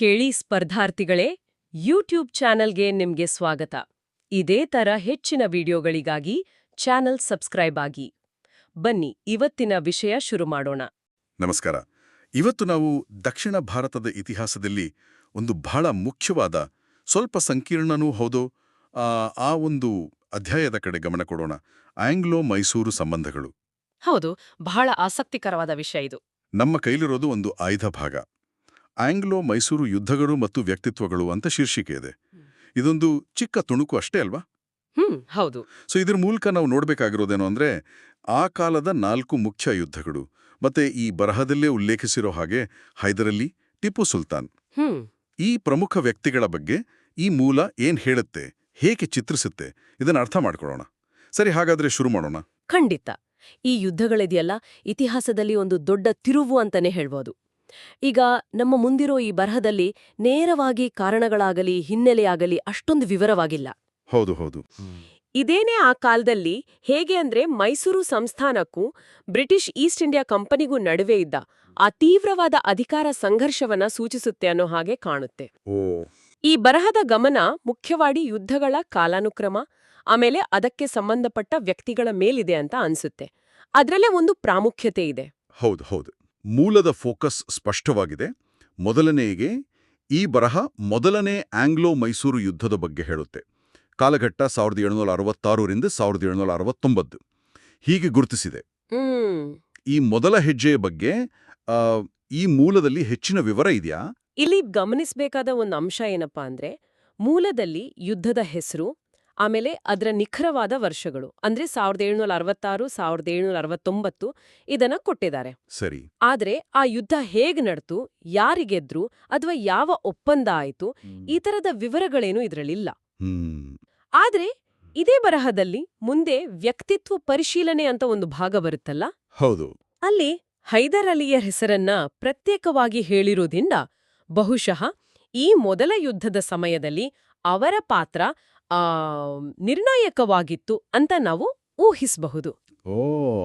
ಕೇಳಿ ಸ್ಪರ್ಧಾರ್ಥಿಗಳೇ ಯೂಟ್ಯೂಬ್ ಚಾನೆಲ್ಗೆ ನಿಮ್ಗೆ ಸ್ವಾಗತ. ಇದೇ ತರ ಹೆಚ್ಚಿನ ವಿಡಿಯೋಗಳಿಗಾಗಿ ಚಾನೆಲ್ ಸಬ್ಸ್ಕ್ರೈಬ್ ಆಗಿ. ಬನ್ನಿ ಇವತ್ತಿನ ವಿಷಯ ಶುರು ಮಾಡೋಣ. ನಮಸ್ಕಾರ. ಇವತ್ತು ನಾವು ದಕ್ಷಿಣ ಭಾರತದ ಇತಿಹಾಸದಲ್ಲಿ ಒಂದು ಬಹಳ ಮುಖ್ಯವಾದ ಸ್ವಲ್ಪ ಸಂಕೀರ್ಣನೂ ಹೌದು ಆ, ಆ ಒಂದು ಅಧ್ಯಾಯದ ಕಡೆ ಗಮನ ಕೊಡೋಣ. ಆಂಗ್ಲೋ ಮೈಸೂರು ಸಂಬಂಧಗಳು. ಹೌದು ಬಹಳ ಆಸಕ್ತಿಕರವಾದ ವಿಷಯ ಇದು. ನಮ್ಮ ಕೈಲಿರೋದು ಒಂದು ಆಯ್ದ ಭಾಗ. ಆಂಗ್ಲೋ ಮೈಸೂರು ಯುದ್ಧಗಳು ಮತ್ತು ವ್ಯಕ್ತಿತ್ವಗಳು ಅಂತ ಶೀರ್ಷಿಕೆ ಇದೆ. ಇದೊಂದು ಚಿಕ್ಕ ತುಣುಕು ಅಷ್ಟೇ ಅಲ್ವಾ? ಹ್ಮ್ ಹೌದು. ಸೊ ಇದ್ರ ಮೂಲಕ ನಾವು ನೋಡ್ಬೇಕಾಗಿರೋದೇನು ಅಂದ್ರೆ ಆ ಕಾಲದ ನಾಲ್ಕು ಮುಖ್ಯ ಯುದ್ಧಗಳು ಮತ್ತೆ ಈ ಬರಹದಲ್ಲೇ ಉಲ್ಲೇಖಿಸಿರೋ ಹಾಗೆ ಹೈದರಲಿ ಟಿಪ್ಪು ಸುಲ್ತಾನ್. ಹ್ಮ್. ಈ ಪ್ರಮುಖ ವ್ಯಕ್ತಿಗಳ ಬಗ್ಗೆ ಈ ಮೂಲ ಏನ್ ಹೇಳುತ್ತೆ ಹೇಗೆ ಚಿತ್ರಿಸುತ್ತೆ ಇದನ್ನ ಅರ್ಥ ಮಾಡ್ಕೊಳ್ಳೋಣ. ಸರಿ ಹಾಗಾದ್ರೆ ಶುರು ಮಾಡೋಣ. ಖಂಡಿತ. ಈ ಯುದ್ಧಗಳಿದೆಯಲ್ಲ ಇತಿಹಾಸದಲ್ಲಿ ಒಂದು ದೊಡ್ಡ ತಿರುವು ಅಂತಾನೆ ಹೇಳ್ಬೋದು. ಈಗ ನಮ್ಮ ಮುಂದಿರೋ ಈ ಬರಹದಲ್ಲಿ ನೇರವಾಗಿ ಕಾರಣಗಳಾಗಲಿ ಹಿನ್ನೆಲೆಯಾಗಲಿ ಅಷ್ಟೊಂದು ವಿವರವಾಗಿಲ್ಲ. ಹೌದು ಹೌದು. ಇದೇನೇ ಆ ಕಾಲದಲ್ಲಿ ಹೇಗೆ ಅಂದ್ರೆ ಮೈಸೂರು ಸಂಸ್ಥಾನಕ್ಕೂ ಬ್ರಿಟಿಷ್ ಈಸ್ಟ್ ಇಂಡಿಯಾ ಕಂಪನಿಗೂ ನಡುವೆ ಇದ್ದ ಆ ತೀವ್ರವಾದ ಅಧಿಕಾರ ಸಂಘರ್ಷವನ್ನ ಸೂಚಿಸುತ್ತೆ ಅನ್ನೋ ಹಾಗೆ ಕಾಣುತ್ತೆ. ಈ ಬರಹದ ಗಮನ ಮುಖ್ಯವಾಗಿ ಯುದ್ಧಗಳ ಕಾಲಾನುಕ್ರಮ ಆಮೇಲೆ ಅದಕ್ಕೆ ಸಂಬಂಧಪಟ್ಟ ವ್ಯಕ್ತಿಗಳ ಮೇಲಿದೆ ಅಂತ ಅನ್ಸುತ್ತೆ. ಅದ್ರಲ್ಲೇ ಒಂದು ಪ್ರಾಮುಖ್ಯತೆ ಇದೆ. ಹೌದು ಹೌದು. ಮೂಲದ ಫೋಕಸ್ ಸ್ಪಷ್ಟವಾಗಿದೆ. ಮೊದಲನೆಯಗೆ ಈ ಬರಹ ಮೊದಲನೇ ಆಂಗ್ಲೋ ಮೈಸೂರು ಯುದ್ಧದ ಬಗ್ಗೆ ಹೇಳುತ್ತೆ. ಕಾಲಘಟ್ಟ ಸಾವಿರದ ಏಳುನೂರ ಅರವತ್ತಾರರಿಂದ ಸಾವಿರದ ಏಳುನೂರ ಅರವತ್ತೊಂಬತ್ತು. ಹೀಗೆ ಗುರುತಿಸಿದೆ. ಈ ಮೊದಲ ಹೆಜ್ಜೆಯ ಬಗ್ಗೆ ಆ, ಈ ಮೂಲದಲ್ಲಿ ಹೆಚ್ಚಿನ ವಿವರ ಇದೆಯಾ? ಇಲ್ಲಿ ಗಮನಿಸಬೇಕಾದ ಒಂದು ಅಂಶ ಏನಪ್ಪಾ ಅಂದ್ರೆ ಮೂಲದಲ್ಲಿ ಯುದ್ಧದ ಹೆಸರು ಆಮೇಲೆ ಅದರ ನಿಖರವಾದ ವರ್ಷಗಳು. ಅಂದ್ರೆ ಸಾವಿರದ ಏಳುನೂರ ಅರವತ್ತಾರು ಸಾವಿರದ ಏಳುನೂರ ಅರವತ್ತೊಂಬತ್ತು ಇದನ್ನ ಕೊಟ್ಟಿದ್ದಾರೆ. ಸರಿ. ಆದ್ರೆ ಆ ಯುದ್ಧ ಹೇಗ್ ನಡ್ತು ಯಾರಿಗೆದ್ರು ಅಥವಾ ಯಾವ ಒಪ್ಪಂದ ಆಯಿತು ಈ ತರದ ವಿವರಗಳೇನು ಇದ್ರಲ್ಲಿಲ್ಲ ಆದ್ರೆ ಇದೇ ಬರಹದಲ್ಲಿ ಮುಂದೆ ವ್ಯಕ್ತಿತ್ವ ಪರಿಶೀಲನೆ ಅಂತ ಒಂದು ಭಾಗ ಬರುತ್ತಲ್ಲ? ಹೌದು. ಅಲ್ಲಿ ಹೈದರ್ ಅಲಿಯ ಹೆಸರನ್ನ ಪ್ರತ್ಯೇಕವಾಗಿ ಹೇಳಿರುವುದರಿಂದ ಬಹುಶಃ ಈ ಮೊದಲ ಯುದ್ಧದ ಸಮಯದಲ್ಲಿ ಅವರ ಪಾತ್ರ ನಿರ್ಣಾಯಕವಾಗಿತ್ತು ಅಂತ ನಾವು ಊಹಿಸಬಹುದು. ಓ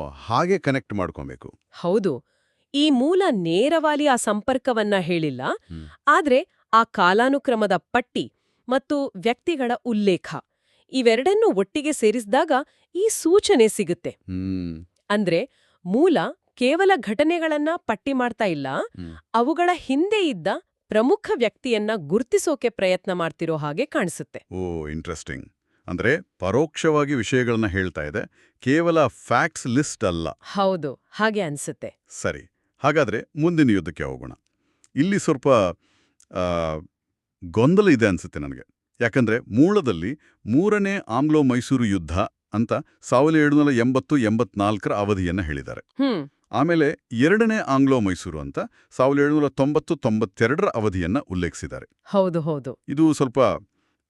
ಹಾಗೆ ಕನೆಕ್ಟ್ ಮಾಡ್ಕೊಬೇಕು. ಹೌದು. ಈ ಮೂಲ ನೇರವಾಗಿ ಆ ಸಂಪರ್ಕವನ್ನ ಹೇಳಿಲ್ಲ. ಆದ್ರೆ ಆ ಕಾಲಾನುಕ್ರಮದ ಪಟ್ಟಿ ಮತ್ತು ವ್ಯಕ್ತಿಗಳ ಉಲ್ಲೇಖ ಇವೆರಡನ್ನೂ ಒಟ್ಟಿಗೆ ಸೇರಿಸಿದಾಗ ಈ ಸೂಚನೆ ಸಿಗುತ್ತೆ. ಅಂದ್ರೆ ಮೂಲ ಕೇವಲ ಘಟನೆಗಳನ್ನ ಪಟ್ಟಿ ಮಾಡ್ತಾ ಇಲ್ಲ. ಅವುಗಳ ಹಿಂದೆ ಇದ್ದ ಪ್ರಮುಖ ವ್ಯಕ್ತಿಯನ್ನ ಗುರ್ತಿಸೋಕೆ ಪ್ರಯತ್ನ ಮಾಡ್ತಿರೋ ಹಾಗೆ ಕಾಣಿಸುತ್ತೆ. ಓ ಇಂಟ್ರೆಸ್ಟಿಂಗ್ ಅಂದ್ರೆ ಪರೋಕ್ಷವಾಗಿ ವಿಷಯಗಳನ್ನ ಹೇಳ್ತಾ ಇದೆ ಕೇವಲ ಫ್ಯಾಕ್ಟ್ಸ್ ಲಿಸ್ಟ್ ಅಲ್ಲ. ಹೌದು ಹಾಗೆ ಅನ್ಸುತ್ತೆ. ಸರಿ ಹಾಗಾದ್ರೆ ಮುಂದಿನ ಯುದ್ಧಕ್ಕೆ ಹೋಗೋಣ. ಇಲ್ಲಿ ಸ್ವಲ್ಪ ಗೊಂದಲ ಇದೆ ಅನ್ಸುತ್ತೆ ನನಗೆ. ಯಾಕಂದ್ರೆ ಮೂಲದಲ್ಲಿ ಮೂರನೇ ಆಂಗ್ಲೋ ಮೈಸೂರು ಯುದ್ಧ ಅಂತ ಸಾವಿರದ ಏಳುನೂರ ಎಂಬತ್ತು ಎಂಬತ್ನಾಲ್ಕರ ಅವಧಿಯನ್ನ ಹೇಳಿದ್ದಾರೆ. ಹ್ಮ್. ಆಮೇಲೆ ಎರಡನೇ ಆಂಗ್ಲೋ ಮೈಸೂರು ಅಂತ ಸಾವಿರದ ಏಳುನೂರ ತೊಂಬತ್ತು ತೊಂಬತ್ತೆರಡರ ಅವಧಿಯನ್ನ ಉಲ್ಲೇಖಿಸಿದ್ದಾರೆ. ಹೌದು ಹೌದು. ಇದು ಸ್ವಲ್ಪ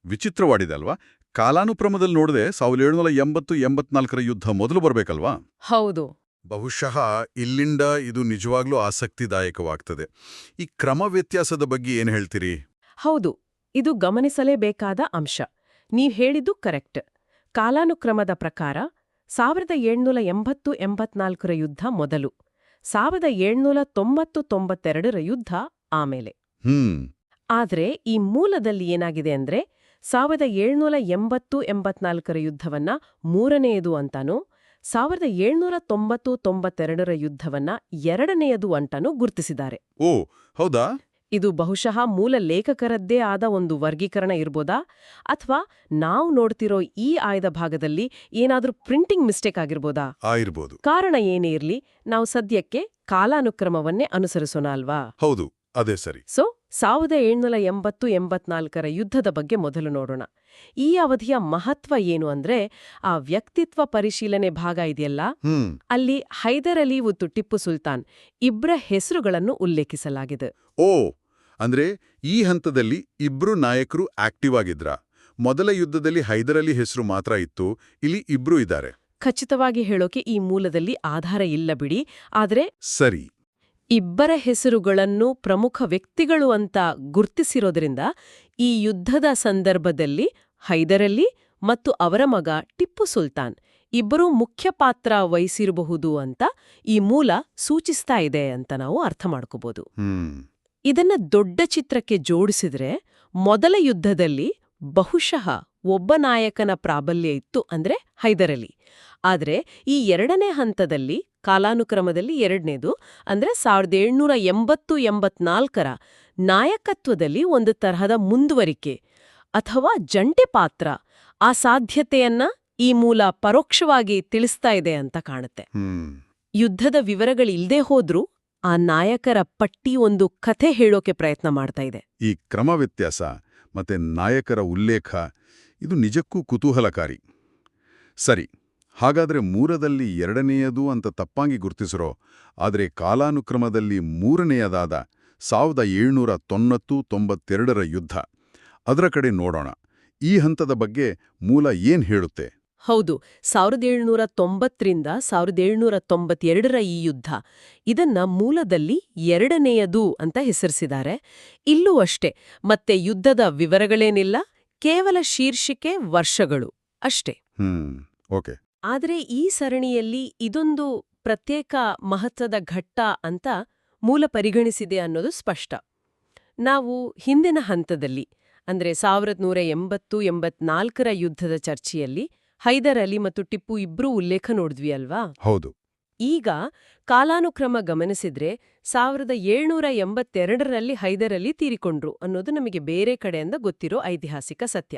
ವಿಚಿತ್ರವಾಡಿದೆ ಅಲ್ವಾ? ಕಾಲಾನುಕ್ರಮದಲ್ಲಿ ನೋಡದೆ ಸಾವಿರದ ಏಳುನೂರ ಎಂಬತ್ತು ಎಂಬತ್ನಾಲ್ಕರ ಯುದ್ಧ ಮೊದಲು ಬರಬೇಕಲ್ವಾ? ಹೌದು. ಬಹುಶಃ ಇಲ್ಲಿಂದ ಇದು ನಿಜವಾಗ್ಲೂ ಆಸಕ್ತಿದಾಯಕವಾಗ್ತದೆ. ಈ ಕ್ರಮ ವ್ಯತ್ಯಾಸದ ಬಗ್ಗೆ ಏನು ಹೇಳ್ತೀರಿ? ಹೌದು ಇದು ಗಮನಿಸಲೇಬೇಕಾದ ಅಂಶ. ನೀವ್ ಹೇಳಿದ್ದು ಕರೆಕ್ಟ್. ಕಾಲಾನುಕ್ರಮದ ಪ್ರಕಾರ ಸಾವಿರದ ಏಳ್ನೂರ ಎಂಬತ್ತು ಎಂಬತ್ನಾಲ್ಕರ ಯುದ್ಧ ಮೊದಲು ಸಾವಿರದ ಏಳ್ನೂರ ತೊಂಬತ್ತು ತೊಂಬತ್ತೆರಡರ ಯುದ್ಧ ಆಮೇಲೆ. ಆದರೆ ಆದ್ರೆ ಈ ಮೂಲದಲ್ಲಿ ಏನಾಗಿದೆ ಅಂದ್ರೆ ಸಾವಿರದ ಏಳ್ನೂರ ಎಂಬತ್ತು ಎಂಬತ್ನಾಲ್ಕರ ಯುದ್ಧವನ್ನ ಮೂರನೆಯದು ಅಂತಾನೂ ಸಾವಿರದ ಏಳ್ನೂರ ತೊಂಬತ್ತು ತೊಂಬತ್ತೆರಡರ ಯುದ್ಧವನ್ನ ಎರಡನೆಯದು ಅಂತಾನೂ ಗುರುತಿಸಿದ್ದಾರೆ. ಓ ಹೌದಾ? ಇದು ಬಹುಶಃ ಮೂಲ ಲೇಖಕರದ್ದೇ ಆದ ಒಂದು ವರ್ಗೀಕರಣ ಇರ್ಬೋದಾ? ಅಥವಾ ನಾವು ನೋಡ್ತಿರೋ ಈ ಆಯ್ದ ಭಾಗದಲ್ಲಿ ಏನಾದ್ರೂ ಪ್ರಿಂಟಿಂಗ್ ಮಿಸ್ಟೇಕ್ ಆಗಿರ್ಬೋದಾ? ಕಾರಣ ಏನೇ ಇರಲಿ ನಾವು ಸದ್ಯಕ್ಕೆ ಕಾಲಾನುಕ್ರಮವನ್ನೇ ಅನುಸರಿಸೋಣ ಅಲ್ವಾ? ಹೌದು ಅದೇ ಸರಿ. ಸೊ ಸಾವಿರದ ಏಳ್ನೂರ ಎಂಬತ್ತು ಎಂಬತ್ನಾಲ್ಕರ ಯುದ್ಧದ ಬಗ್ಗೆ ಮೊದಲು ನೋಡೋಣ. ಈ ಅವಧಿಯ ಮಹತ್ವ ಏನು ಅಂದ್ರೆ ಆ ವ್ಯಕ್ತಿತ್ವ ಪರಿಶೀಲನೆ ಭಾಗ ಇದೆಯಲ್ಲ? ಅಲ್ಲಿ ಹೈದರ್ ಅಲಿ ಮತ್ತು ಟಿಪ್ಪು ಸುಲ್ತಾನ್ ಇಬ್ರ ಹೆಸರುಗಳನ್ನು ಉಲ್ಲೇಖಿಸಲಾಗಿದೆ. ಓ ಅಂದ್ರೆ ಈ ಹಂತದಲ್ಲಿ ಇಬ್ರು ನಾಯಕರು ಆಕ್ಟಿವ್ ಆಗಿದ್ರ. ಮೊದಲ ಯುದ್ಧದಲ್ಲಿ ಹೈದರಲಿ ಹೆಸರು ಮಾತ್ರ ಇತ್ತು ಇಲ್ಲಿ ಇಬ್ರು ಇದ್ದಾರೆ ಖಚಿತವಾಗಿ ಹೇಳೋಕೆ ಈ ಮೂಲದಲ್ಲಿ ಆಧಾರ ಇಲ್ಲ ಬಿಡಿ ಆದರೆ ಸರಿ. ಇಬ್ಬರ ಹೆಸರುಗಳನ್ನು ಪ್ರಮುಖ ವ್ಯಕ್ತಿಗಳು ಅಂತ ಗುರ್ತಿಸಿರೋದ್ರಿಂದ ಈ ಯುದ್ಧದ ಸಂದರ್ಭದಲ್ಲಿ ಹೈದರಲಿ ಮತ್ತು ಅವರ ಮಗ ಟಿಪ್ಪು ಸುಲ್ತಾನ್ ಇಬ್ಬರೂ ಮುಖ್ಯ ಪಾತ್ರ ವಹಿಸಿರಬಹುದು ಅಂತ ಈ ಮೂಲ ಸೂಚಿಸ್ತಾ ಇದೆ ಅಂತ ನಾವು ಅರ್ಥ ಮಾಡ್ಕೋಬಹುದು ಇದನ್ನ ದೊಡ್ಡ ಚಿತ್ರಕ್ಕೆ ಜೋಡಿಸಿದ್ರೆ ಮೊದಲ ಯುದ್ಧದಲ್ಲಿ ಬಹುಶಃ ಒಬ್ಬ ನಾಯಕನ ಪ್ರಾಬಲ್ಯ ಇತ್ತು ಅಂದ್ರೆ ಹೈದರಲಿ. ಆದರೆ ಈ ಎರಡನೇ ಹಂತದಲ್ಲಿ ಕಾಲಾನುಕ್ರಮದಲ್ಲಿ ಎರಡನೇದು ಅಂದ್ರೆ ಸಾವಿರದ ಏಳ್ನೂರ ಎಂಬತ್ತು ಎಂಬತ್ನಾಲ್ಕರ ನಾಯಕತ್ವದಲ್ಲಿ ಒಂದು ತರಹದ ಮುಂದುವರಿಕೆ ಅಥವಾ ಜಂಟೆ ಪಾತ್ರ ಆ ಸಾಧ್ಯತೆಯನ್ನ ಈ ಮೂಲ ಪರೋಕ್ಷವಾಗಿ ತಿಳಿಸ್ತಾ ಇದೆ ಅಂತ ಕಾಣುತ್ತೆ. ಯುದ್ಧದ ವಿವರಗಳಿಲ್ದೇ ಹೋದ್ರೂ ಆ ನಾಯಕರ ಪಟ್ಟಿ ಒಂದು ಕಥೆ ಹೇಳೋಕೆ ಪ್ರಯತ್ನ ಮಾಡ್ತಾ ಇದೆ. ಈ ಕ್ರಮ ವ್ಯತ್ಯಾಸ ಮತ್ತೆ ನಾಯಕರ ಉಲ್ಲೇಖ ಇದು ನಿಜಕ್ಕೂ ಕುತೂಹಲಕಾರಿ. ಸರಿ ಹಾಗಾದ್ರೆ ಮೂರದಲ್ಲಿ ಎರಡನೆಯದು ಅಂತ ತಪ್ಪಾಗಿ ಗುರ್ತಿಸಿರೋ ಆದರೆ ಕಾಲಾನುಕ್ರಮದಲ್ಲಿ ಮೂರನೆಯದಾದ ಸಾವಿರದ ಏಳ್ನೂರ ತೊಂಬತ್ತು ತೊಂಬತ್ತೆರಡರ ಯುದ್ಧ. ಅದರ ಕಡೆ ನೋಡೋಣ. ಈ ಹಂತದ ಬಗ್ಗೆ ಮೂಲ ಏನ್ ಹೇಳುತ್ತೆ? ಹೌದು ಸಾವಿರದ ಏಳ್ನೂರ ತೊಂಬತ್ತರಿಂದ ಸಾವಿರದ ಏಳ್ನೂರ ತೊಂಬತ್ತೆರಡರ ಈ ಯುದ್ಧ. ಇದನ್ನ ಮೂಲದಲ್ಲಿ ಎರಡನೆಯದು ಅಂತ ಹೆಸರಿಸಿದ್ದಾರೆ. ಇಲ್ಲೂ ಅಷ್ಟೇ ಮತ್ತೆ ಯುದ್ಧದ ವಿವರಗಳೇನಿಲ್ಲ ಕೇವಲ ಶೀರ್ಷಿಕೆ ವರ್ಷಗಳು ಅಷ್ಟೇ. Hmm okay. ಆದರೆ ಈ ಸರಣಿಯಲ್ಲಿ ಇದೊಂದು ಪ್ರತ್ಯೇಕ ಮಹತ್ವದ ಘಟ್ಟ ಅಂತ ಮೂಲ ಪರಿಗಣಿಸಿದೆ ಅನ್ನೋದು ಸ್ಪಷ್ಟ. ನಾವು ಹಿಂದಿನ ಹಂತದಲ್ಲಿ, ಅಂದ್ರೆ ಸಾವಿರದ ನೂರ ಎಂಬತ್ತು, ಎಂಬತ್ನಾಲ್ಕರ ಯುದ್ಧದ ಚರ್ಚೆಯಲ್ಲಿ ಹೈದರ್ ಅಲಿ ಮತ್ತು ಟಿಪ್ಪು ಇಬ್ಬರೂ ಉಲ್ಲೇಖ ನೋಡಿದ್ವಿ ಅಲ್ವಾ? ಹೌದು. ಈಗ ಕಾಲಾನುಕ್ರಮ ಗಮನಿಸಿದ್ರೆ ಸಾವಿರದ ಏಳ್ನೂರ ಎಂಬತ್ತೆರಡರಲ್ಲಿ ಹೈದರಲ್ಲಿ ತೀರಿಕೊಂಡ್ರು ಅನ್ನೋದು ನಮಗೆ ಬೇರೆ ಕಡೆಯಿಂದ ಗೊತ್ತಿರೋ ಐತಿಹಾಸಿಕ ಸತ್ಯ.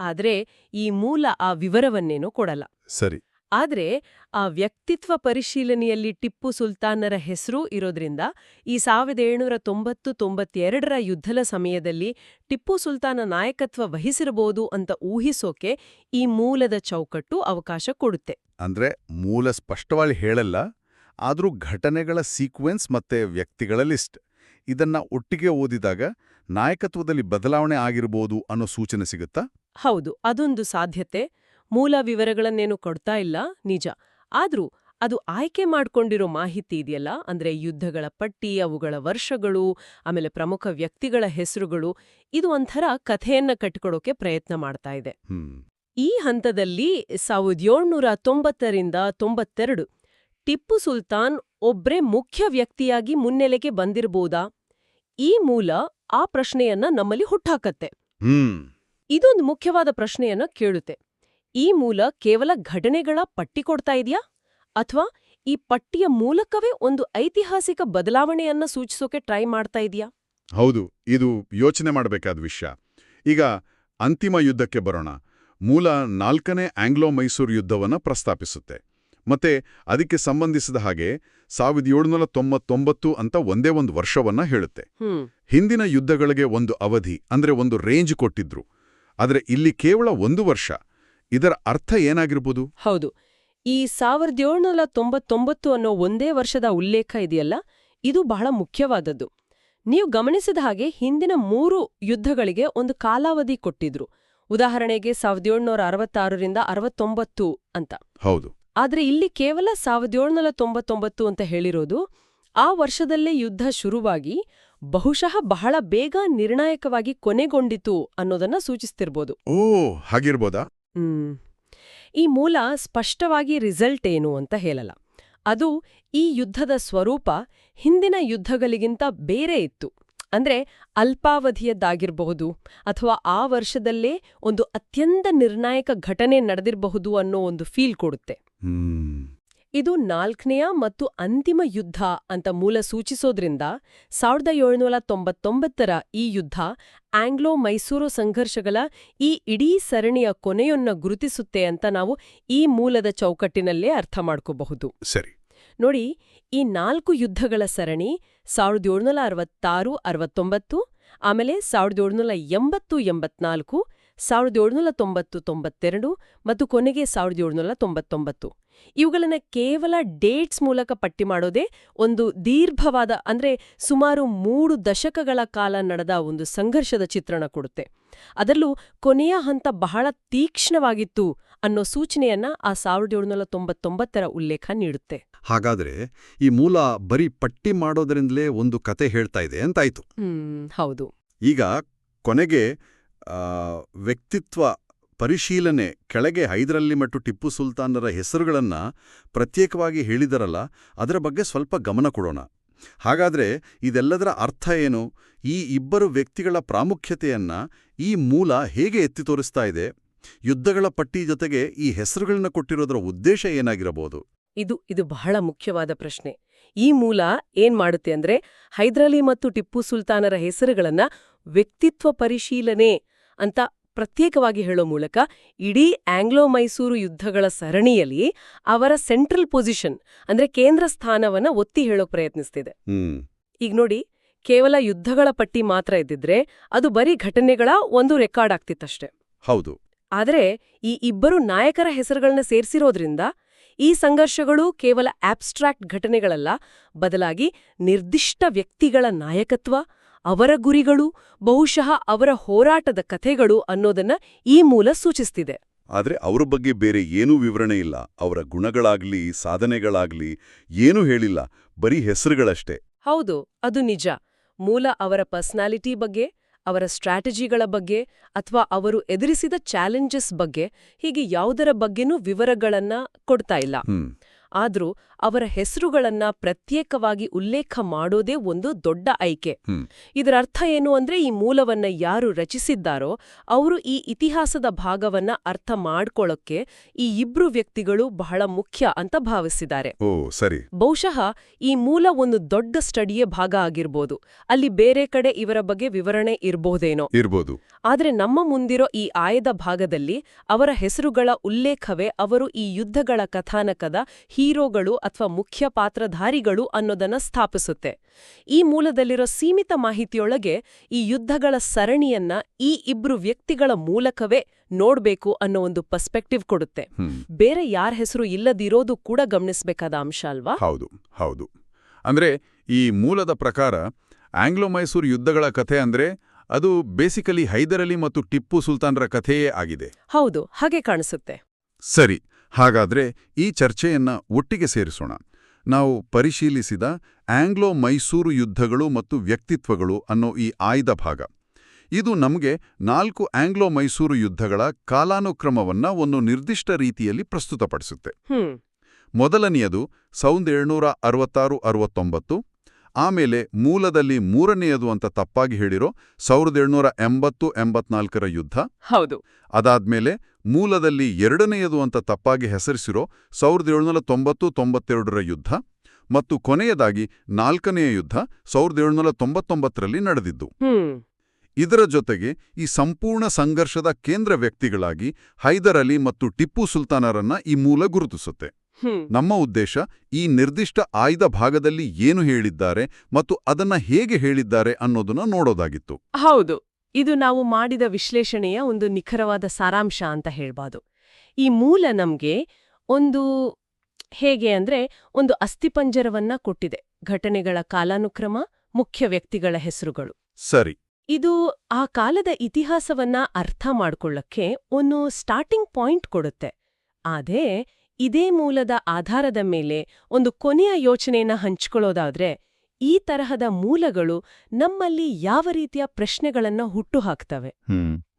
ಆದ್ರೆ ಈ ಮೂಲ ಆ ವಿವರವನ್ನೇನೂ ಕೊಡಲ್ಲ. ಸರಿ. ಆದ್ರೆ ಆ ವ್ಯಕ್ತಿತ್ವ ಪರಿಶೀಲನೆಯಲ್ಲಿ ಟಿಪ್ಪು ಸುಲ್ತಾನರ ಹೆಸರು ಇರೋದ್ರಿಂದ ಈ ಸಾವಿರದ ಏಳ್ನೂರ ತೊಂಬತ್ತು ತೊಂಬತ್ತೆರಡರ ಯುದ್ಧದ ಸಮಯದಲ್ಲಿ ಟಿಪ್ಪು ಸುಲ್ತಾನ ನಾಯಕತ್ವ ವಹಿಸಿರಬಹುದು ಅಂತ ಊಹಿಸೋಕೆ ಈ ಮೂಲದ ಚೌಕಟ್ಟು ಅವಕಾಶ ಕೊಡುತ್ತೆ. ಅಂದ್ರೆ ಮೂಲ ಸ್ಪಷ್ಟವಾಗಿ ಹೇಳಲ್ಲ ಆದರೂ ಘಟನೆಗಳ ಸೀಕ್ವೆನ್ಸ್ ಮತ್ತೆ ವ್ಯಕ್ತಿಗಳ ಲಿಸ್ಟ್ ಇದನ್ನ ಒಟ್ಟಿಗೆ ಓದಿದಾಗ ನಾಯಕತ್ವದಲ್ಲಿ ಬದಲಾವಣೆ ಆಗಿರ್ಬೋದು ಅನ್ನೋ ಸೂಚನೆ ಸಿಗುತ್ತಾ? ಹೌದು ಅದೊಂದು ಸಾಧ್ಯತೆ. ಮೂಲ ವಿವರಗಳನ್ನೇನು ಕೊಡ್ತಾ ಇಲ್ಲ ನಿಜ. ಆದ್ರೂ ಅದು ಆಯ್ಕೆ ಮಾಡ್ಕೊಂಡಿರೋ ಮಾಹಿತಿ ಇದೆಯಲ್ಲ ಅಂದ್ರೆ ಯುದ್ಧಗಳ ಪಟ್ಟಿ ಅವುಗಳ ವರ್ಷಗಳು ಆಮೇಲೆ ಪ್ರಮುಖ ವ್ಯಕ್ತಿಗಳ ಹೆಸರುಗಳು ಇದು ಒಂಥರ ಕಥೆಯನ್ನ ಕಟ್ಟಿಕೊಡೋಕೆ ಪ್ರಯತ್ನ ಮಾಡ್ತಾ ಇದೆ. ಈ ಹಂತದಲ್ಲಿ ಸಾವಿರದ ಏಳ್ನೂರ ತೊಂಬತ್ತರಿಂದ ತೊಂಬತ್ತೆರಡು ಟಿಪ್ಪು ಸುಲ್ತಾನ್ ಒಬ್ರೇ ಮುಖ್ಯ ವ್ಯಕ್ತಿಯಾಗಿ ಮುನ್ನೆಲೆಗೆ ಬಂದಿರಬಹುದಾ ಈ ಮೂಲ ಆ ಪ್ರಶ್ನೆಯನ್ನ ನಮ್ಮಲ್ಲಿ ಹುಟ್ಟಾಕತ್ತೆ ಹ್ಮ್. ಇದೊಂದು ಮುಖ್ಯವಾದ ಪ್ರಶ್ನೆಯನ್ನ ಕೇಳುತ್ತೆ. ಈ ಮೂಲ ಕೇವಲ ಘಟನೆಗಳ ಪಟ್ಟಿ ಕೊಡ್ತಾ ಇದೆಯಾ? ಅಥವಾ ಈ ಪಟ್ಟಿಯ ಮೂಲಕವೇ ಒಂದು ಐತಿಹಾಸಿಕ ಬದಲಾವಣೆಯನ್ನ ಸೂಚಿಸೋಕೆ ಟ್ರೈ ಮಾಡ್ತಾ ಇದೆಯಾ? ಹೌದು ಇದು ಯೋಚನೆ ಮಾಡಬೇಕಾದ ವಿಷಯ. ಈಗ ಅಂತಿಮ ಯುದ್ಧಕ್ಕೆ ಬರೋಣ. ಮೂಲ ನಾಲ್ಕನೇ ಆಂಗ್ಲೋ ಮೈಸೂರು ಯುದ್ಧವನ್ನ ಪ್ರಸ್ತಾಪಿಸುತ್ತೆ. ಮತ್ತೆ ಅದಕ್ಕೆ ಸಂಬಂಧಿಸಿದ ಹಾಗೆ ಸಾವಿರದ ಏಳುನೂರ ತೊಂಬತ್ತೊಂಬತ್ತು ಅಂತ ಒಂದೇ ಒಂದು ವರ್ಷವನ್ನ ಹೇಳುತ್ತೆ. ಹಿಂದಿನ ಯುದ್ಧಗಳಿಗೆ ಒಂದು ಅವಧಿ ಅಂದ್ರೆ ಒಂದು ರೇಂಜ್ ಕೊಟ್ಟಿದ್ರು. ಆದರೆ ಇಲ್ಲಿ ಕೇವಲ ಒಂದು ವರ್ಷ. ಇದರ ಅರ್ಥ ಏನಾಗಿರ್ಬೋದು? ಹೌದು. ಈ ಸಾವಿರದ ಏಳುನೂರ ತೊಂಬತ್ತೊಂಬತ್ತು ಅನ್ನೋ ಒಂದೇ ವರ್ಷದ ಉಲ್ಲೇಖ ಇದೆಯಲ್ಲ? ಇದು ಬಹಳ ಮುಖ್ಯವಾದದ್ದು. ನೀವು ಗಮನಿಸಿದ ಹಾಗೆ ಹಿಂದಿನ ಮೂರು ಯುದ್ಧಗಳಿಗೆ ಒಂದು ಕಾಲಾವಧಿ ಕೊಟ್ಟಿದ್ರು. ಉದಾಹರಣೆಗೆ ಸಾವಿರದ ಏಳ್ನೂರ ಅರವತ್ತಾರರಿಂದ ಅರವತ್ತೊಂಬತ್ತು ಅಂತ. ಹೌದು. ಆದ್ರೆ ಇಲ್ಲಿ ಕೇವಲ ಸಾವಿರದ ಏಳ್ನೂರ ತೊಂಬತ್ತೊಂಬತ್ತು ಅಂತ ಹೇಳಿರೋದು ಆ ವರ್ಷದಲ್ಲೇ ಯುದ್ಧ ಶುರುವಾಗಿ ಬಹುಶಃ ಬಹಳ ಬೇಗ ನಿರ್ಣಾಯಕವಾಗಿ ಕೊನೆಗೊಂಡಿತು ಅನ್ನೋದನ್ನ ಸೂಚಿಸ್ತಿರ್ಬೋದು. ಓ ಹಾಗಿರ್ಬೋದಾ? ಹ್ಮ್. ಈ ಮೂಲ ಸ್ಪಷ್ಟವಾಗಿ ರಿಸಲ್ಟ್ ಏನು ಅಂತ ಹೇಳಲ್ಲ. ಅದು ಈ ಯುದ್ಧದ ಸ್ವರೂಪ ಹಿಂದಿನ ಯುದ್ಧಗಳಿಗಿಂತ ಬೇರೆ ಇತ್ತು. ಅಂದ್ರೆ ಅಲ್ಪಾವಧಿಯದ್ದಾಗಿರಬಹುದು ಅಥವಾ ಆ ವರ್ಷದಲ್ಲೇ ಒಂದು ಅತ್ಯಂತ ನಿರ್ಣಾಯಕ ಘಟನೆ ನಡೆದಿರಬಹುದು ಅನ್ನೋ ಒಂದು ಫೀಲ್ ಕೊಡುತ್ತೆ. ಇದು ನಾಲ್ಕನೆಯ ಮತ್ತು ಅಂತಿಮ ಯುದ್ಧ ಅಂತ ಮೂಲ ಸೂಚಿಸೋದ್ರಿಂದ ಸಾವಿರದ ಏಳುನೂರ ತೊಂಬತ್ತೊಂಬತ್ತರ ಈ ಯುದ್ಧ ಆಂಗ್ಲೋ ಮೈಸೂರು ಸಂಘರ್ಷಗಳ ಈ ಇಡೀ ಸರಣಿಯ ಕೊನೆಯನ್ನ ಗುರುತಿಸುತ್ತೆ ಅಂತ ನಾವು ಈ ಮೂಲದ ಚೌಕಟ್ಟಿನಲ್ಲೇ ಅರ್ಥ ಮಾಡ್ಕೋಬಹುದು. ಸರಿ. ನೋಡಿ, ಈ ನಾಲ್ಕು ಯುದ್ಧಗಳ ಸರಣಿ ಸಾವಿರದ ಏಳ್ನೂರ ಅರವತ್ತಾರು ಅರವತ್ತೊಂಬತ್ತು, ಆಮೇಲೆ ಸಾವಿರದ ಏಳ್ನೂರ ಎಂಬತ್ತು ಎಂಬತ್ನಾಲ್ಕು ಸಾವಿರದ ಏಳ್ನೂರ ತೊಂಬತ್ತು ತೊಂಬತ್ತೆರಡು ಮತ್ತು ಕೊನೆಗೆ ಸಾವಿರದ ಏಳುನೂರ ತೊಂಬತ್ತೊಂಬತ್ತು ಇವುಗಳನ್ನು ಕೇವಲ ಡೇಟ್ಸ್ ಮೂಲಕ ಪಟ್ಟಿ ಮಾಡೋದೇ ಒಂದು ದೀರ್ಘವಾದ, ಅಂದ್ರೆ ಸುಮಾರು ಮೂರು ದಶಕಗಳ ಕಾಲ ನಡೆದ ಒಂದು ಸಂಘರ್ಷದ ಚಿತ್ರಣ ಕೊಡುತ್ತೆ. ಅದರಲ್ಲೂ ಕೊನೆಯ ಹಂತ ಬಹಳ ತೀಕ್ಷ್ಣವಾಗಿತ್ತು ಅನ್ನೋ ಸೂಚನೆಯನ್ನ ಆ ಸಾವಿರದ ಏಳುನೂರ ತೊಂಬತ್ತೊಂಬತ್ತರ ಉಲ್ಲೇಖ ನೀಡುತ್ತೆ. ಹಾಗಾದ್ರೆ ಈ ಮೂಲ ಬರೀ ಪಟ್ಟಿ ಮಾಡೋದರಿಂದಲೇ ಒಂದು ಕತೆ ಹೇಳ್ತಾ ಇದೆ ಅಂತಾಯ್ತು. ಹೌದು. ಈಗ ಕೊನೆಗೆ ವ್ಯಕ್ತಿತ್ವ ಪರಿಶೀಲನೆ ಕೆಳಗೆ ಹೈದರಲ್ಲಿ ಮತ್ತು ಟಿಪ್ಪು ಸುಲ್ತಾನರ ಹೆಸರುಗಳನ್ನು ಪ್ರತ್ಯೇಕವಾಗಿ ಹೇಳಿದರಲ್ಲ ಅದರ ಬಗ್ಗೆ ಸ್ವಲ್ಪ ಗಮನ ಕೊಡೋಣ. ಹಾಗಾದ್ರೆ ಇದೆಲ್ಲದರ ಅರ್ಥ ಏನು? ಈ ಇಬ್ಬರು ವ್ಯಕ್ತಿಗಳ ಪ್ರಾಮುಖ್ಯತೆಯನ್ನ ಈ ಮೂಲ ಹೇಗೆ ಎತ್ತಿ ತೋರಿಸ್ತಾ ಇದೆ? ಯುದ್ಧಗಳ ಪಟ್ಟಿ ಜೊತೆಗೆ ಈ ಹೆಸರುಗಳನ್ನ ಕೊಟ್ಟಿರೋದರ ಉದ್ದೇಶ ಏನಾಗಿರಬಹುದು? ಇದು ಇದು ಬಹಳ ಮುಖ್ಯವಾದ ಪ್ರಶ್ನೆ. ಈ ಮೂಲ ಏನ್ ಮಾಡುತ್ತೆ ಅಂದ್ರೆ ಹೈದ್ರಾಲಿ ಮತ್ತು ಟಿಪ್ಪು ಸುಲ್ತಾನರ ಹೆಸರುಗಳನ್ನ ವ್ಯಕ್ತಿತ್ವ ಪರಿಶೀಲನೆ ಅಂತ ಪ್ರತ್ಯೇಕವಾಗಿ ಹೇಳೋ ಮೂಲಕ ಇಡೀ ಆಂಗ್ಲೋ ಮೈಸೂರು ಯುದ್ಧಗಳ ಸರಣಿಯಲ್ಲಿ ಅವರ ಸೆಂಟ್ರಲ್ ಪೊಸಿಷನ್ ಅಂದ್ರೆ ಕೇಂದ್ರ ಸ್ಥಾನವನ್ನ ಒತ್ತಿ ಹೇಳೋಕ್ ಪ್ರಯತ್ನಿಸ್ತಿದೆ. ಈಗ ನೋಡಿ ಕೇವಲ ಯುದ್ಧಗಳ ಪಟ್ಟಿ ಮಾತ್ರ ಇದ್ದಿದ್ರೆ ಅದು ಬರೀ ಘಟನೆಗಳ ಒಂದು ರೆಕಾರ್ಡ್ ಆಗ್ತಿತ್ತಷ್ಟೆ. ಹೌದು. ಆದರೆ ಈ ಇಬ್ಬರು ನಾಯಕರ ಹೆಸರುಗಳನ್ನ ಸೇರಿಸಿರೋದ್ರಿಂದ ಈ ಸಂಘರ್ಷಗಳು ಕೇವಲ ಆಬ್ಸ್ಟ್ರಾಕ್ಟ್ ಘಟನೆಗಳಲ್ಲ ಬದಲಾಗಿ ನಿರ್ದಿಷ್ಟ ವ್ಯಕ್ತಿಗಳ ನಾಯಕತ್ವ ಅವರ ಗುರಿಗಳು ಬಹುಶಃ ಅವರ ಹೋರಾಟದ ಕಥೆಗಳು ಅನ್ನೋದನ್ನ ಈ ಮೂಲ ಸೂಚಿಸ್ತಿದೆ. ಆದ್ರೆ ಅವರ ಬಗ್ಗೆ ಬೇರೆ ಏನೂ ವಿವರಣೆ ಇಲ್ಲ. ಅವರ ಗುಣಗಳಾಗ್ಲಿ ಸಾಧನೆಗಳಾಗ್ಲಿ ಏನೂ ಹೇಳಿಲ್ಲ. ಬರೀ ಹೆಸರುಗಳಷ್ಟೇ. ಹೌದು ಅದು ನಿಜ. ಮೂಲ ಅವರ ಪರ್ಸನಾಲಿಟಿ ಬಗ್ಗೆ ಅವರ ಸ್ಟ್ರಾಟಜಿಗಳ ಬಗ್ಗೆ ಅಥವಾ ಅವರು ಎದುರಿಸಿದ ಚಾಲೆಂಜಸ್ ಬಗ್ಗೆ ಹೀಗೆ ಯಾವುದರ ಬಗ್ಗೆನೂ ವಿವರಗಳನ್ನ ಕೊಡ್ತಾ ಇಲ್ಲ. ಆದ್ರೂ ಅವರ ಹೆಸರುಗಳನ್ನ ಪ್ರತ್ಯೇಕವಾಗಿ ಉಲ್ಲೇಖ ಮಾಡೋದೇ ಒಂದು ದೊಡ್ಡ ಆಯ್ಕೆ. ಇದರರ್ಥ ಇದರ ಅರ್ಥ ಏನು ಅಂದ್ರೆ ಈ ಮೂಲವನ್ನ ಯಾರು ರಚಿಸಿದ್ದಾರೋ ಅವರು ಈ ಇತಿಹಾಸದ ಭಾಗವನ್ನ ಅರ್ಥ ಮಾಡ್ಕೊಳ್ಳೋಕ್ಕೆ ಈ ಇಬ್ರು ವ್ಯಕ್ತಿಗಳು ಬಹಳ ಮುಖ್ಯ ಅಂತ ಭಾವಿಸಿದ್ದಾರೆ. ಓ ಸರಿ. ಬಹುಶಃ ಈ ಮೂಲ ಒಂದು ದೊಡ್ಡ ಸ್ಟಡಿಯ ಭಾಗ ಆಗಿರ್ಬೋದು. ಅಲ್ಲಿ ಬೇರೆ ಕಡೆ ಇವರ ಬಗ್ಗೆ ವಿವರಣೆ ಇರಬಹುದೇನೋ ಇರ್ಬೋದು. ಆದ್ರೆ ನಮ್ಮ ಮುಂದಿರೋ ಈ ಆಯದ ಭಾಗದಲ್ಲಿ ಅವರ ಹೆಸರುಗಳ ಉಲ್ಲೇಖವೇ ಅವರು ಈ ಯುದ್ಧಗಳ ಕಥಾನಕದ ಹೀರೋಗಳು ಅಥವಾ ಮುಖ್ಯ ಪಾತ್ರಧಾರಿಗಳು ಅನ್ನೋದನ್ನ ಸ್ಥಾಪಿಸುತ್ತೆ. ಈ ಮೂಲದಲ್ಲಿರೋ ಸೀಮಿತ ಮಾಹಿತಿಯೊಳಗೆ ಈ ಯುದ್ಧಗಳ ಸರಣಿಯನ್ನ ಈ ಇಬ್ರು ವ್ಯಕ್ತಿಗಳ ಮೂಲಕವೇ ನೋಡ್ಬೇಕು ಅನ್ನೋ ಒಂದು ಪರ್ಸ್ಪೆಕ್ಟಿವ್ ಕೊಡುತ್ತೆ. ಬೇರೆ ಯಾರ ಹೆಸರು ಇಲ್ಲದಿರೋದು ಕೂಡ ಗಮನಿಸಬೇಕಾದ ಅಂಶ ಅಲ್ವಾ? ಹೌದು ಹೌದು. ಅಂದ್ರೆ ಈ ಮೂಲದ ಪ್ರಕಾರ ಆಂಗ್ಲೋ ಮೈಸೂರು ಯುದ್ಧಗಳ ಕಥೆ ಅಂದ್ರೆ ಅದು ಬೇಸಿಕಲಿ ಹೈದರಲಿ ಮತ್ತು ಟಿಪ್ಪು ಸುಲ್ತಾನ್ರ ಕಥೆಯೇ ಆಗಿದೆ. ಹೌದು ಹಾಗೆ ಕಾಣಿಸುತ್ತೆ. ಸರಿ ಹಾಗಾದ್ರೆ ಈ ಚರ್ಚೆಯನ್ನ ಒಟ್ಟಿಗೆ ಸೇರಿಸೋಣ. ನಾವು ಪರಿಶೀಲಿಸಿದ ಆಂಗ್ಲೋ ಮೈಸೂರು ಯುದ್ಧಗಳು ಮತ್ತು ವ್ಯಕ್ತಿತ್ವಗಳು ಅನ್ನೋ ಈ ಆಯ್ದ ಭಾಗ. ಇದು ನಮಗೆ ನಾಲ್ಕು ಆಂಗ್ಲೋ ಮೈಸೂರು ಯುದ್ಧಗಳ ಕಾಲಾನುಕ್ರಮವನ್ನ ಒಂದು ನಿರ್ದಿಷ್ಟ ರೀತಿಯಲ್ಲಿ ಪ್ರಸ್ತುತಪಡಿಸುತ್ತೆ. ಮೊದಲನೆಯದು ಸಾವಿರದ ಏಳ್ನೂರ ಅರವತ್ತಾರು ಅರವತ್ತೊಂಬತ್ತು. ಆಮೇಲೆ ಮೂಲದಲ್ಲಿ ಮೂರನೆಯದು ಅಂತ ತಪ್ಪಾಗಿ ಹೇಳಿರೋ ಸಾವಿರದ ಏಳ್ನೂರ ಎಂಬತ್ತು ಎಂಬತ್ನಾಲ್ಕರ ಯುದ್ಧ. ಹೌದು. ಅದಾದ್ಮೇಲೆ ಮೂಲದಲ್ಲಿ ಎರಡನೆಯದು ಅಂತ ತಪ್ಪಾಗಿ ಹೆಸರಿಸಿರೋ ಸಾವಿರದ ಏಳುನೂರ ತೊಂಬತ್ತು ತೊಂಬತ್ತೆರಡರ ಯುದ್ಧ ಮತ್ತು ಕೊನೆಯದಾಗಿ ನಾಲ್ಕನೆಯ ಯುದ್ಧ ಸಾವಿರದ ಏಳುನೂರ ತೊಂಬತ್ತೊಂಬತ್ತರಲ್ಲಿ ನಡೆದಿದ್ದು ಇದರ ಜೊತೆಗೆ ಈ ಸಂಪೂರ್ಣ ಸಂಘರ್ಷದ ಕೇಂದ್ರ ವ್ಯಕ್ತಿಗಳಾಗಿ ಹೈದರ್ ಅಲಿ ಮತ್ತು ಟಿಪ್ಪು ಸುಲ್ತಾನರನ್ನ ಈ ಮೂಲ ಗುರುತಿಸುತ್ತೆ. ನಮ್ಮ ಉದ್ದೇಶ ಈ ನಿರ್ದಿಷ್ಟ ಆಯ್ದ ಭಾಗದಲ್ಲಿ ಏನು ಹೇಳಿದ್ದಾರೆ ಮತ್ತು ಅದನ್ನ ಹೇಗೆ ಹೇಳಿದ್ದಾರೆ ಅನ್ನೋದನ್ನ ನೋಡೋದಾಗಿತ್ತು. ಹೌದು. ಇದು ನಾವು ಮಾಡಿದ ವಿಶ್ಲೇಷಣೆಯ ಒಂದು ನಿಖರವಾದ ಸಾರಾಂಶ ಅಂತ ಹೇಳ್ಬೋದು. ಈ ಮೂಲ ನಮಗೆ ಒಂದು ಹೇಗೆ ಅಂದ್ರೆ ಒಂದು ಅಸ್ಥಿಪಂಜರವನ್ನ ಕೊಟ್ಟಿದೆ. ಘಟನೆಗಳ ಕಾಲಾನುಕ್ರಮ ಮುಖ್ಯ ವ್ಯಕ್ತಿಗಳ ಹೆಸರುಗಳು. ಸರಿ. ಇದು ಆ ಕಾಲದ ಇತಿಹಾಸವನ್ನ ಅರ್ಥ ಮಾಡ್ಕೊಳ್ಳಕ್ಕೆ ಒಂದು ಸ್ಟಾರ್ಟಿಂಗ್ ಪಾಯಿಂಟ್ ಕೊಡುತ್ತೆ. ಆದೇ ಇದೇ ಮೂಲದ ಆಧಾರದ ಮೇಲೆ ಒಂದು ಕೊನೆಯ ಯೋಚನೆಯನ್ನ ಹಂಚ್ಕೊಳ್ಳೋದಾದ್ರೆ ಈ ತರಹದ ಮೂಲಗಳು ನಮ್ಮಲ್ಲಿ ಯಾವ ರೀತಿಯ ಪ್ರಶ್ನೆಗಳನ್ನ ಹುಟ್ಟುಹಾಕ್ತವೆ?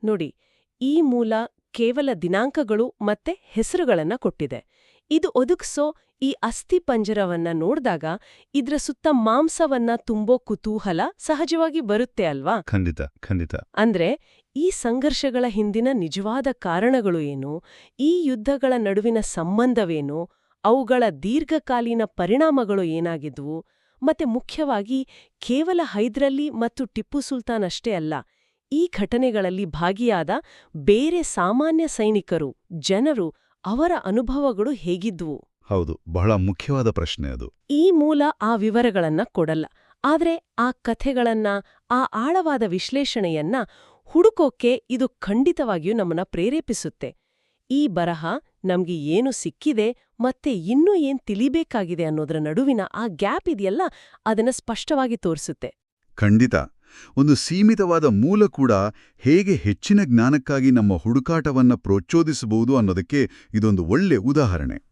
ನೋಡಿ ಈ ಮೂಲ ಕೇವಲ ದಿನಾಂಕಗಳು ಮತ್ತೆ ಹೆಸರುಗಳನ್ನ ಕೊಟ್ಟಿದೆ. ಇದು ಒದಗಿಸೋ ಈ ಅಸ್ಥಿಪಂಜರವನ್ನ ನೋಡ್ದಾಗ ಇದ್ರ ಸುತ್ತ ಮಾಂಸವನ್ನ ತುಂಬೋ ಕುತೂಹಲ ಸಹಜವಾಗಿ ಬರುತ್ತೆ ಅಲ್ವಾ? ಖಂಡಿತ ಖಂಡಿತ. ಅಂದ್ರೆ ಈ ಸಂಘರ್ಷಗಳ ಹಿಂದಿನ ನಿಜವಾದ ಕಾರಣಗಳು ಏನು? ಈ ಯುದ್ಧಗಳ ನಡುವಿನ ಸಂಬಂಧವೇನು? ಅವುಗಳ ದೀರ್ಘಕಾಲೀನ ಪರಿಣಾಮಗಳು ಏನಾಗಿದ್ವು? ಮತ್ತೆ ಮುಖ್ಯವಾಗಿ ಕೇವಲ ಹೈದ್ರಲ್ಲಿ ಮತ್ತು ಟಿಪ್ಪು ಸುಲ್ತಾನ್ ಅಷ್ಟೇ ಅಲ್ಲ ಈ ಘಟನೆಗಳಲ್ಲಿ ಭಾಗಿಯಾದ ಬೇರೆ ಸಾಮಾನ್ಯ ಸೈನಿಕರು ಜನರು ಅವರ ಅನುಭವಗಳು ಹೇಗಿದ್ವು? ಹೌದು ಬಹಳ ಮುಖ್ಯವಾದ ಪ್ರಶ್ನೆ ಅದು. ಈ ಮೂಲ ಆ ವಿವರಗಳನ್ನ ಕೊಡಲ್ಲ ಆದ್ರೆ ಆ ಕಥೆಗಳನ್ನ ಆ ಆಳವಾದ ವಿಶ್ಲೇಷಣೆಯನ್ನ ಹುಡುಕೋಕೆ ಇದು ಖಂಡಿತವಾಗಿಯೂ ನಮ್ಮನ್ನ ಪ್ರೇರೇಪಿಸುತ್ತೆ. ಈ ಬರಹ ನಮ್ಗೆ ಏನು ಸಿಕ್ಕಿದೆ ಮತ್ತೆ ಇನ್ನೂ ಏನ್ ತಿಳಿಬೇಕಾಗಿದೆ ಅನ್ನೋದ್ರ ನಡುವಿನ ಆ ಗ್ಯಾಪ್ ಇದೆಯಲ್ಲ, ಅದನ್ನ ಸ್ಪಷ್ಟವಾಗಿ ತೋರಿಸುತ್ತೆ. ಖಂಡಿತ. ಒಂದು ಸೀಮಿತವಾದ ಮೂಲ ಕೂಡ ಹೇಗೆ ಹೆಚ್ಚಿನ ಜ್ಞಾನಕ್ಕಾಗಿ ನಮ್ಮ ಹುಡುಕಾಟವನ್ನ ಪ್ರೋಚೋದಿಸಬಹುದು ಅನ್ನೋದಕ್ಕೆ ಇದೊಂದು ಒಳ್ಳೆ ಉದಾಹರಣೆ.